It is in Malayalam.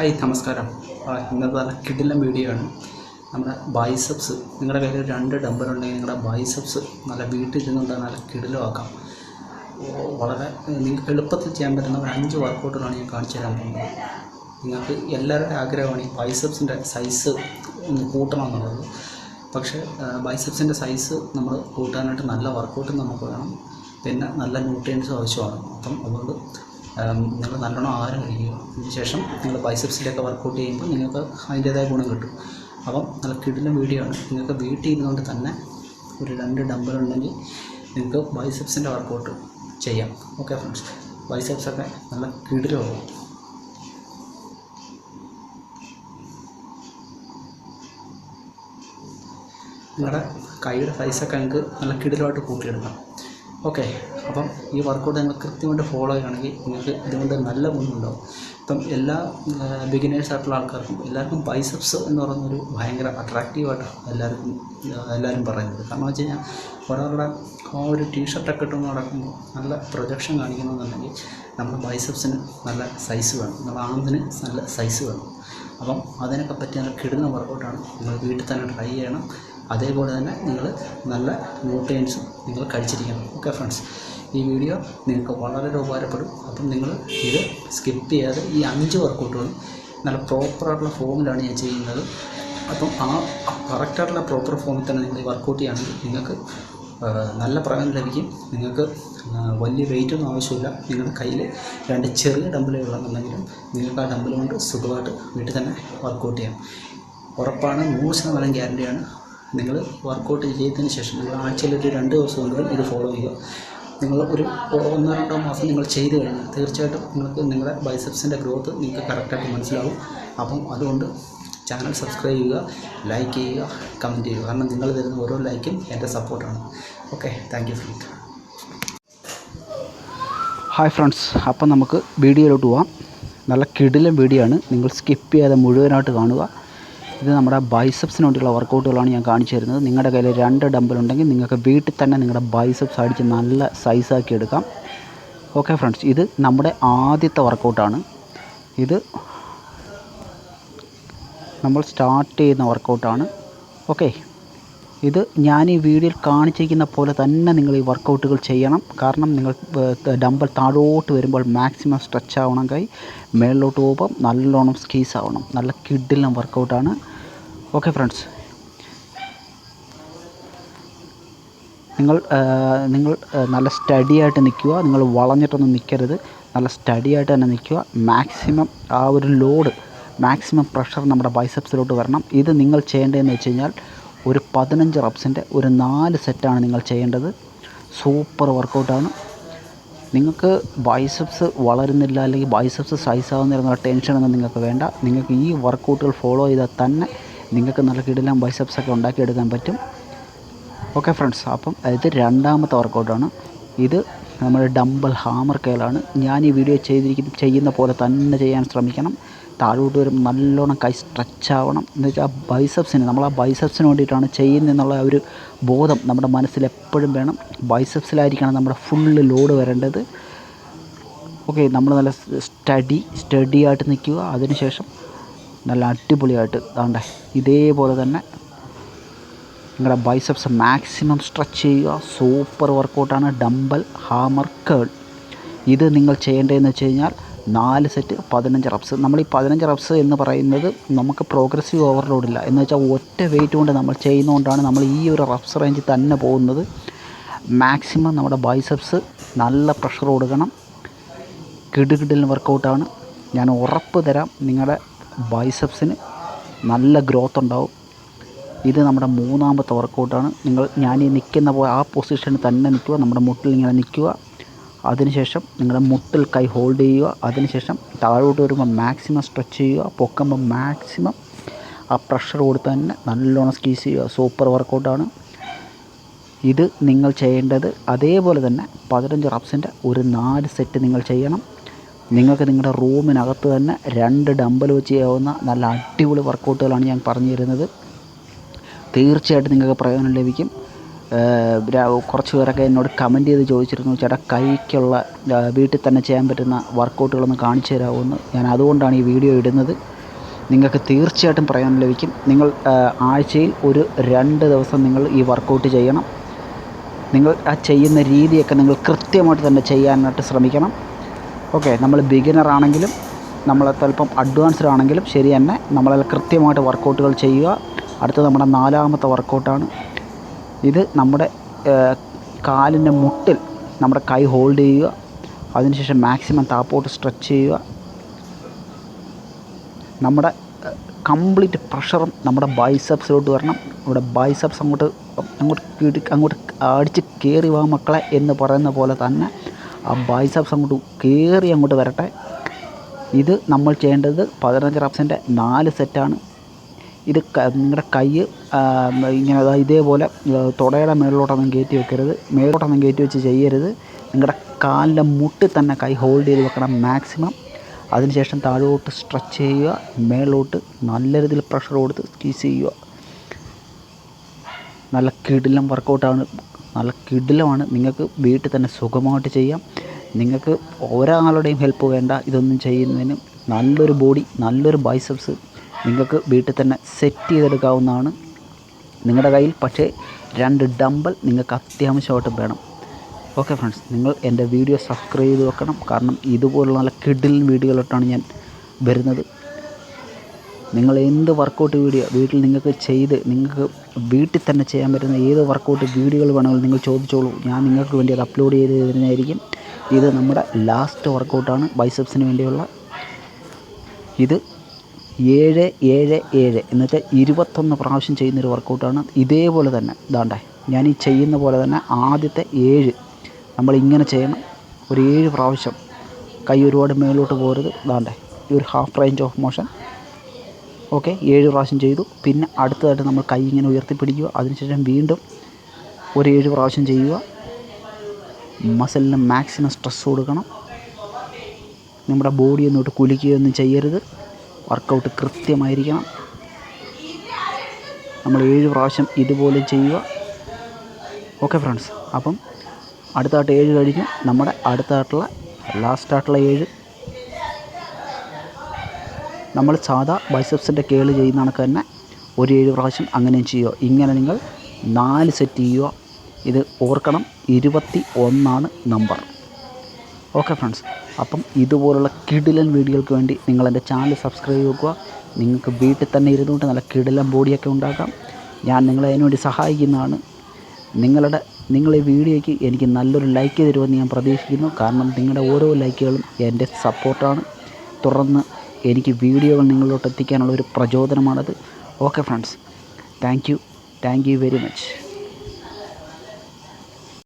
ഹായ് നമസ്കാരം. ഇന്നത്തെ കിടിലം വീഡിയോ ആണ്. നമ്മുടെ ബൈസപ്സ് നിങ്ങളുടെ കയ്യിൽ രണ്ട് ഡമ്പർ ഉണ്ടെങ്കിൽ നിങ്ങളുടെ ബൈസപ്സ് നല്ല വീട്ടിൽ ഇരുന്നുകൊണ്ട് നല്ല കിടിലമാക്കാം. വളരെ നിങ്ങൾക്ക് എളുപ്പത്തിൽ ചെയ്യാൻ പറ്റുന്ന ഒരു അഞ്ച് വർക്കൗട്ടുകളാണ് ഞാൻ കാണിച്ചു തരാൻ പോകുന്നത്. നിങ്ങൾക്ക് എല്ലാവരുടെ ആഗ്രഹമാണ് ഈ ബൈസപ്സിന്റെ സൈസ് ഒന്ന് കൂട്ടണം എന്നുള്ളത്. പക്ഷേ ബൈസപ്സിന്റെ സൈസ് നമ്മൾ കൂട്ടാനായിട്ട് നല്ല വർക്കൗട്ടും നമുക്ക് വേണം. പിന്നെ നല്ല ന്യൂട്രിയൻസും ആവശ്യമാണ്. അപ്പം അതുകൊണ്ട് നിങ്ങൾ നല്ലോണം ആഹാരം കഴിക്കുക. അതിനുശേഷം നിങ്ങൾ ബൈസെപ്സിലൊക്കെ വർക്കൗട്ട് ചെയ്യുമ്പോൾ നിങ്ങൾക്ക് അതിന്റേതായ ഗുണം കിട്ടും. അപ്പം നല്ല കിടിലം വീഡിയോ ആണ്. നിങ്ങൾക്ക് വീട്ടിൽ ഇരുന്നുകൊണ്ട് തന്നെ ഒരു രണ്ട് ഡമ്പൽ ഉണ്ടെങ്കിൽ നിങ്ങൾക്ക് ബൈസെപ്സിന്റെ വർക്കൗട്ട് ചെയ്യാം. ഓക്കെ ഫ്രണ്ട്സ് ബൈസെപ്സൊക്കെ നല്ല കിടിലമാകും നിങ്ങളുടെ കൈയുടെ സൈസൊക്കെ നിങ്ങൾക്ക് നല്ല കിടിലമായിട്ട് കൂട്ടിയെടുക്കാം. ഓക്കെ. അപ്പം ഈ വർക്കൗട്ട് നിങ്ങൾ കൃത്യമായിട്ട് ഫോളോ ചെയ്യുകയാണെങ്കിൽ നിങ്ങൾക്ക് ഇതുകൊണ്ട് നല്ല ഗുണമുണ്ടാവും. ഇപ്പം എല്ലാ ബിഗിനേഴ്സ് ആയിട്ടുള്ള ആൾക്കാർക്കും എല്ലാവർക്കും ബൈസെപ്സ് എന്ന് പറയുന്നൊരു ഭയങ്കര അട്രാക്റ്റീവായിട്ടാണ് എല്ലാവർക്കും എല്ലാവരും പറയുന്നത്. കാരണം വെച്ച് കഴിഞ്ഞാൽ ഒരാളുടെ ആ ഒരു ടീഷർട്ടൊക്കെ ഇട്ടുകൊണ്ട് നടക്കുമ്പോൾ നല്ല പ്രൊജക്ഷൻ കാണിക്കണമെന്നുണ്ടെങ്കിൽ നമ്മുടെ ബൈസെപ്സിന് നല്ല സൈസ് വേണം. നമ്മുടെ ആണത്തിന് നല്ല സൈസ് വേണം. അപ്പം അതിനൊക്കെ പറ്റിയ നല്ല കിടുന്ന വർക്കൗട്ടാണ് നിങ്ങൾ വീട്ടിൽ തന്നെ ട്രൈ ചെയ്യണം. അതേപോലെ തന്നെ നിങ്ങൾ നല്ല ന്യൂട്രിയൻസും നിങ്ങൾ കഴിച്ചിരിക്കണം. ഓക്കെ ഫ്രണ്ട്സ് ഈ വീഡിയോ നിങ്ങൾക്ക് വളരെ ഉപകാരപ്പെടും. അപ്പം നിങ്ങൾ ഇത് സ്കിപ്പ് ചെയ്യാതെ ഈ അഞ്ച് വർക്കൗട്ടുകളും നല്ല പ്രോപ്പറായിട്ടുള്ള ഫോമിലാണ് ഞാൻ ചെയ്യുന്നത്. അപ്പം ആ കറക്റ്റായിട്ടുള്ള പ്രോപ്പർ ഫോമിൽ തന്നെ നിങ്ങൾ വർക്കൗട്ട് ചെയ്യുകയാണെങ്കിൽ നിങ്ങൾക്ക് നല്ല പ്രകടനം ലഭിക്കും. നിങ്ങൾക്ക് വലിയ വെയിറ്റൊന്നും ആവശ്യമില്ല. നിങ്ങളുടെ കയ്യിൽ രണ്ട് ചെറിയ ഡമ്പലുകളുണ്ടെന്നുണ്ടെങ്കിലും നിങ്ങൾക്ക് ആ ഡമ്പൽ കൊണ്ട് സുഖമായിട്ട് വീട്ടിൽ തന്നെ വർക്കൗട്ട് ചെയ്യാം. ഉറപ്പാണ് നൂറ് ശതമാനം ഗ്യാരണ്ടിയാണ് നിങ്ങൾ വർക്കൗട്ട് ചെയ്തതിന് ശേഷം നിങ്ങൾ ആഴ്ചയിൽ ഒരു രണ്ട് ദിവസമെങ്കിലും ഇത് ഫോളോ ചെയ്യുക. നിങ്ങൾ ഒരു ഒന്നോ രണ്ടോ മാസം നിങ്ങൾ ചെയ്ത് കഴിഞ്ഞാൽ തീർച്ചയായിട്ടും നിങ്ങൾക്ക് നിങ്ങളുടെ ബൈസെപ്സിന്റെ ഗ്രോത്ത് നിങ്ങൾക്ക് കറക്റ്റായിട്ട് മനസ്സിലാവും. അപ്പം അതുകൊണ്ട് ചാനൽ സബ്സ്ക്രൈബ് ചെയ്യുക ലൈക്ക് ചെയ്യുക കമന്റ് ചെയ്യുക. കാരണം നിങ്ങൾ തരുന്ന ഓരോ ലൈക്കും എന്റെ സപ്പോർട്ടാണ് okay thank you friend hi friends അപ്പം നമുക്ക് വീഡിയോയിലോട്ട് പോവാം. നല്ല കിടിലം വീഡിയോ ആണ്. നിങ്ങൾ സ്കിപ്പ് ചെയ്യാതെ മുഴുവനായിട്ട് കാണുക. ഇത് നമ്മുടെ ബൈസപ്സിന് വേണ്ടിയുള്ള വർക്കൗട്ടുകളാണ് ഞാൻ കാണിച്ചു തരുന്നത്. നിങ്ങളുടെ കയ്യിൽ രണ്ട് ഡമ്പൽ ഉണ്ടെങ്കിൽ നിങ്ങൾക്ക് വീട്ടിൽ തന്നെ നിങ്ങളുടെ ബൈസപ്സ് അടിച്ച് നല്ല സൈസാക്കി എടുക്കാം. ഓക്കെ ഫ്രണ്ട്സ് ഇത് നമ്മുടെ ആദ്യത്തെ വർക്കൗട്ടാണ് ഇത് നമ്മൾ സ്റ്റാർട്ട് ചെയ്യുന്ന വർക്കൗട്ടാണ് ഓക്കെ ഇത് ഞാൻ ഈ വീഡിയോയിൽ കാണിച്ചിരിക്കുന്ന പോലെ തന്നെ നിങ്ങൾ ഈ വർക്കൗട്ടുകൾ ചെയ്യണം. കാരണം നിങ്ങൾ ഡമ്പൽ താഴോട്ട് വരുമ്പോൾ മാക്സിമം സ്ട്രെച്ച് ആവണം കൈ മേളിലോട്ട് പോകുമ്പം നല്ലോണം സ്കീസ് ആവണം. നല്ല കിഡിലും വർക്കൗട്ടാണ് ഓക്കെ ഫ്രണ്ട്സ് നിങ്ങൾ നിങ്ങൾ നല്ല സ്റ്റഡി ആയിട്ട് നിൽക്കുക. നിങ്ങൾ വളഞ്ഞിട്ടൊന്നും നിൽക്കരുത്. നല്ല സ്റ്റഡി ആയിട്ട് തന്നെ നിൽക്കുക. മാക്സിമം ആ ഒരു ലോഡ് മാക്സിമം പ്രഷർ നമ്മുടെ ബൈസെപ്സിലോട്ട് വരണം. ഇത് നിങ്ങൾ ചെയ്യേണ്ടതെന്ന് വെച്ച് കഴിഞ്ഞാൽ ഒരു പതിനഞ്ച് റബ്സിന്റെ ഒരു നാല് സെറ്റാണ് നിങ്ങൾ ചെയ്യേണ്ടത്. സൂപ്പർ വർക്കൗട്ടാണ്. നിങ്ങൾക്ക് ബൈസെപ്സ് വളരുന്നില്ല അല്ലെങ്കിൽ ബൈസെപ്സ് സൈസ് ആവുന്നില്ല ടെൻഷനൊന്നും നിങ്ങൾക്ക് വേണ്ട. നിങ്ങൾക്ക് ഈ വർക്കൗട്ടുകൾ ഫോളോ ചെയ്താൽ തന്നെ നിങ്ങൾക്ക് നല്ല കിടിലം ബൈസെപ്സൊക്കെ ഉണ്ടാക്കിയെടുക്കാൻ പറ്റും. ഓക്കെ ഫ്രണ്ട്സ് അപ്പം ഇത് രണ്ടാമത്തെ വർക്കൗട്ടാണ്. ഇത് നമ്മുടെ ഡംബൽ ഹാമർ കെയിലാണ്. ഞാൻ ഈ വീഡിയോ ചെയ്തിരിക്കുന്ന ചെയ്യുന്ന പോലെ തന്നെ ചെയ്യാൻ ശ്രമിക്കണം. താഴോട്ട് വരും നല്ലോണം കൈ സ്ട്രെച്ച് ആവണം. എന്ന് വെച്ചാൽ ആ ബൈസപ്സിന് നമ്മൾ ആ ബൈസപ്സിന് വേണ്ടിയിട്ടാണ് ചെയ്യുന്നതെന്നുള്ള ഒരു ബോധം നമ്മുടെ മനസ്സിൽ എപ്പോഴും വേണം. ബൈസപ്സിലായിരിക്കണം നമ്മുടെ ഫുള്ള് ലോഡ് വരേണ്ടത്. ഓക്കെ നമ്മൾ നല്ല സ്റ്റഡി സ്റ്റഡി ആയിട്ട് നിൽക്കുക. അതിനുശേഷം നല്ല അടിപൊളിയായിട്ട് താണ്ടേ ഇതേപോലെ തന്നെ നിങ്ങളുടെ ബൈസപ്സ് മാക്സിമം സ്ട്രെച്ച് ചെയ്യുക. സൂപ്പർ വർക്കൗട്ടാണ് ഡംബൽ ഹാമർ കേൾ ഇത് നിങ്ങൾ ചെയ്യേണ്ടതെന്ന് വെച്ച് കഴിഞ്ഞാൽ നാല് സെറ്റ് പതിനഞ്ച് റബ്സ്. നമ്മൾ ഈ പതിനഞ്ച് റബ്സ് എന്ന് പറയുന്നത് നമുക്ക് പ്രോഗ്രസീവ് ഓവർലോഡ് ഇല്ല. എന്ന് വെച്ചാൽ ഒറ്റ വെയിറ്റ് കൊണ്ട് നമ്മൾ ചെയ്യുന്നതുകൊണ്ടാണ് നമ്മൾ ഈ ഒരു റബ്സ് റേഞ്ചിൽ തന്നെ പോകുന്നത്. മാക്സിമം നമ്മുടെ ബൈസെപ്സ് നല്ല പ്രഷർ കൊടുക്കണം. കിടുകിടിൽ വർക്കൗട്ടാണ് ഞാൻ ഉറപ്പ് തരാം നിങ്ങളുടെ ബൈസെപ്സിന് നല്ല ഗ്രോത്ത് ഉണ്ടാവും. ഇത് നമ്മുടെ മൂന്നാമത്തെ വർക്കൗട്ടാണ് നിങ്ങൾ ഞാൻ ഈ നിൽക്കുന്ന ആ പൊസിഷനിൽ തന്നെ നിൽക്കുക. നമ്മുടെ മുട്ടിൽ ഇങ്ങനെ നിൽക്കുക. അതിനുശേഷം നിങ്ങളുടെ മുട്ടിൽ കൈ ഹോൾഡ് ചെയ്യുക. അതിനുശേഷം താഴോട്ട് വരുമ്പോൾ മാക്സിമം സ്ട്രെച്ച് ചെയ്യുക. പൊക്കുമ്പോൾ മാക്സിമം ആ പ്രഷർ കൊടുത്ത് തന്നെ നല്ലോണം സ്കീസ് ചെയ്യുക. സൂപ്പർ വർക്കൗട്ടാണ് ഇത് നിങ്ങൾ ചെയ്യേണ്ടത് അതേപോലെ തന്നെ പതിനഞ്ച് റബ്സിന്റെ ഒരു നാല് സെറ്റ് നിങ്ങൾ ചെയ്യണം. നിങ്ങൾക്ക് നിങ്ങളുടെ റൂമിനകത്ത് തന്നെ രണ്ട് ഡമ്പൽ വെച്ച് ചെയ്യാവുന്ന നല്ല അടിപൊളി വർക്കൗട്ടുകളാണ് ഞാൻ പറഞ്ഞു തരുന്നത് തീർച്ചയായിട്ടും നിങ്ങൾക്ക് പ്രയോജനം ലഭിക്കും. കുറച്ച് പേരൊക്കെ എന്നോട് കമന്റ് ചെയ്ത് ചോദിച്ചിരുന്നു ചേട്ടാ കൈക്കുള്ള വീട്ടിൽ തന്നെ ചെയ്യാൻ പറ്റുന്ന വർക്കൗട്ടുകളൊന്ന് കാണിച്ചു തരാമോ എന്ന് ഞാൻ അതുകൊണ്ടാണ് ഈ വീഡിയോ ഇടുന്നത്. നിങ്ങൾക്ക് തീർച്ചയായിട്ടും പ്രയോജനം ലഭിക്കും. നിങ്ങൾ ആഴ്ചയിൽ ഒരു രണ്ട് ദിവസം നിങ്ങൾ ഈ വർക്കൗട്ട് ചെയ്യണം. നിങ്ങൾ ആ ചെയ്യുന്ന രീതിയൊക്കെ നിങ്ങൾ കൃത്യമായിട്ട് തന്നെ ചെയ്യാനായിട്ട് ശ്രമിക്കണം. ഓക്കെ നമ്മൾ ബിഗിനർ ആണെങ്കിലും നമ്മൾ അല്പം അഡ്വാൻസ്ഡ് ആണെങ്കിലും ശരി തന്നെ നമ്മളത് കൃത്യമായിട്ട് വർക്കൗട്ടുകൾ ചെയ്യുക. അടുത്തത് നമ്മുടെ നാലാമത്തെ വർക്കൗട്ടാണ് ഇത് നമ്മുടെ കാലിന്റെ മുട്ടിൽ നമ്മുടെ കൈ ഹോൾഡ് ചെയ്യുക. അതിനുശേഷം മാക്സിമം താപ്പോട്ട് സ്ട്രെച്ച് ചെയ്യുക. നമ്മുടെ കംപ്ലീറ്റ് പ്രഷറും നമ്മുടെ ബൈസപ്സിലോട്ട് വരണം. നമ്മുടെ ബൈസപ്സ് അങ്ങോട്ട് അങ്ങോട്ട് കിടി അങ്ങോട്ട് അടിച്ച് കയറി വാ മക്കളെ എന്ന് പറയുന്ന പോലെ തന്നെ ആ ബൈസപ്സ് അങ്ങോട്ട് കയറി അങ്ങോട്ട് വരട്ടെ. ഇത് നമ്മൾ ചെയ്യേണ്ടത് പതിനഞ്ച് റപ്സിന്റെ നാല് സെറ്റാണ്. ഇത് നിങ്ങളുടെ കൈ ഇങ്ങനെ ഇതേപോലെ തുടയുടെ മേളിലോട്ടൊന്നും കയറ്റി വെക്കരുത്. മേളിലോട്ടൊന്നും കയറ്റി വെച്ച് ചെയ്യരുത്. നിങ്ങളുടെ കാലിന്റെ മുട്ടിൽ തന്നെ കൈ ഹോൾഡ് ചെയ്ത് വെക്കണം മാക്സിമം. അതിനുശേഷം താഴോട്ട് സ്ട്രെച്ച് ചെയ്യുക. മേളിലോട്ട് നല്ല രീതിയിൽ പ്രഷർ കൊടുത്ത് സ്ക്വീസ് ചെയ്യുക. നല്ല കിടിലം വർക്കൗട്ടാണ് നല്ല കിടിലമാണ്. നിങ്ങൾക്ക് വീട്ടിൽ തന്നെ സുഖമായിട്ട് ചെയ്യാം. നിങ്ങൾക്ക് ഒരാളുടെയും ഹെൽപ്പ് വേണ്ട. ഇതൊന്നും ചെയ്യുന്നതിന് നല്ലൊരു ബോഡി നല്ലൊരു ബൈസപ്സ് നിങ്ങൾക്ക് വീട്ടിൽ തന്നെ സെറ്റ് ചെയ്തെടുക്കാവുന്നതാണ്. നിങ്ങളുടെ കയ്യിൽ പക്ഷേ രണ്ട് ഡമ്പൽ നിങ്ങൾക്ക് അത്യാവശ്യമായിട്ട് വേണം. ഓക്കെ ഫ്രണ്ട്സ് നിങ്ങൾ എന്റെ വീഡിയോ സബ്സ്ക്രൈബ് ചെയ്ത് വെക്കണം. കാരണം ഇതുപോലുള്ള നല്ല കിഡിൽ വീഡിയോയിലോട്ടാണ് ഞാൻ വരുന്നത്. നിങ്ങൾ എന്ത് വർക്കൗട്ട് വീഡിയോ വീട്ടിൽ നിങ്ങൾക്ക് ചെയ്ത് നിങ്ങൾക്ക് വീട്ടിൽ തന്നെ ചെയ്യാൻ പറ്റുന്ന ഏത് വർക്കൗട്ട് വീഡിയോകൾ വേണമെങ്കിലും നിങ്ങൾ ചോദിച്ചോളൂ. ഞാൻ നിങ്ങൾക്ക് വേണ്ടി അത് അപ്ലോഡ് ചെയ്ത് തരുന്നതായിരിക്കും. ഇത് നമ്മുടെ ലാസ്റ്റ് വർക്കൗട്ടാണ് ബൈസെപ്സിന് വേണ്ടിയുള്ള. ഇത് ഏഴ് ഏഴ് ഏഴ്. എന്നുവെച്ചാൽ ഇരുപത്തൊന്ന് പ്രാവശ്യം ചെയ്യുന്നൊരു വർക്കൗട്ടാണ് ഇതേപോലെ തന്നെ ഇതാണ്ടേ ഞാൻ ഈ ചെയ്യുന്ന പോലെ തന്നെ ആദ്യത്തെ ഏഴ്. നമ്മളിങ്ങനെ ചെയ്യണം. ഒരു ഏഴ് പ്രാവശ്യം. കൈ ഒരുപാട് മേലോട്ട് പോരുത് ഇതാണ്ടേ ഈ ഒരു half range of motion okay ഏഴ് പ്രാവശ്യം ചെയ്തു. പിന്നെ അടുത്തതായിട്ട് നമ്മൾ കൈ ഇങ്ങനെ ഉയർത്തിപ്പിടിക്കുക അതിനുശേഷം വീണ്ടും ഒരു ഏഴ് പ്രാവശ്യം ചെയ്യുക. മസിലിന് മാക്സിമം സ്ട്രെസ് കൊടുക്കണം. നമ്മുടെ ബോഡി ഒന്നോട്ട് കുലിക്കുകയൊന്നും ചെയ്യരുത്. വർക്കൗട്ട് കൃത്യമായിരിക്കണം. നമ്മൾ ഏഴ് പ്രാവശ്യം ഇതുപോലെ ചെയ്യുക. ഓക്കെ ഫ്രണ്ട്സ് അപ്പം അടുത്തായിട്ട് ഏഴ് കഴിഞ്ഞു. നമ്മുടെ അടുത്തായിട്ടുള്ള ലാസ്റ്റായിട്ടുള്ള ഏഴ്. നമ്മൾ സാധാ ബൈസെപ്സിന്റെ കേൾ ചെയ്യുന്ന കണക്ക് തന്നെ ഒരു ഏഴ് പ്രാവശ്യം അങ്ങനെയും ചെയ്യുക. ഇങ്ങനെ നിങ്ങൾ നാല് സെറ്റ് ചെയ്യുക. ഇത് ഓർക്കണം. ഇരുപത്തി ഒന്നാണ് നമ്പർ ഓക്കെ ഫ്രണ്ട്സ് അപ്പം ഇതുപോലുള്ള കിടിലൻ വീഡിയോകൾക്ക് വേണ്ടി നിങ്ങൾ എന്റെ ചാനൽ സബ്സ്ക്രൈബ് ചെയ്യുക നിങ്ങൾക്ക് വീട്ടിൽ തന്നെ ഇരുന്നുകൊണ്ട് നല്ല കിടിലൻ ബോഡിയൊക്കെ ഉണ്ടാക്കാം. ഞാൻ നിങ്ങളെ അതിനുവേണ്ടി സഹായിക്കുന്നതാണ്. നിങ്ങളുടെ നിങ്ങളെ വീഡിയോയ്ക്ക് എനിക്ക് നല്ലൊരു ലൈക്ക് തരുമെന്ന് ഞാൻ പ്രതീക്ഷിക്കുന്നു. കാരണം നിങ്ങളുടെ ഓരോ ലൈക്കുകളും എന്റെ സപ്പോർട്ടാണ് തുടർന്ന് എനിക്ക് വീഡിയോകൾ നിങ്ങളിലോട്ട് എത്തിക്കാനുള്ള ഒരു പ്രചോദനമാണത്. Okay friends thank you thank you very much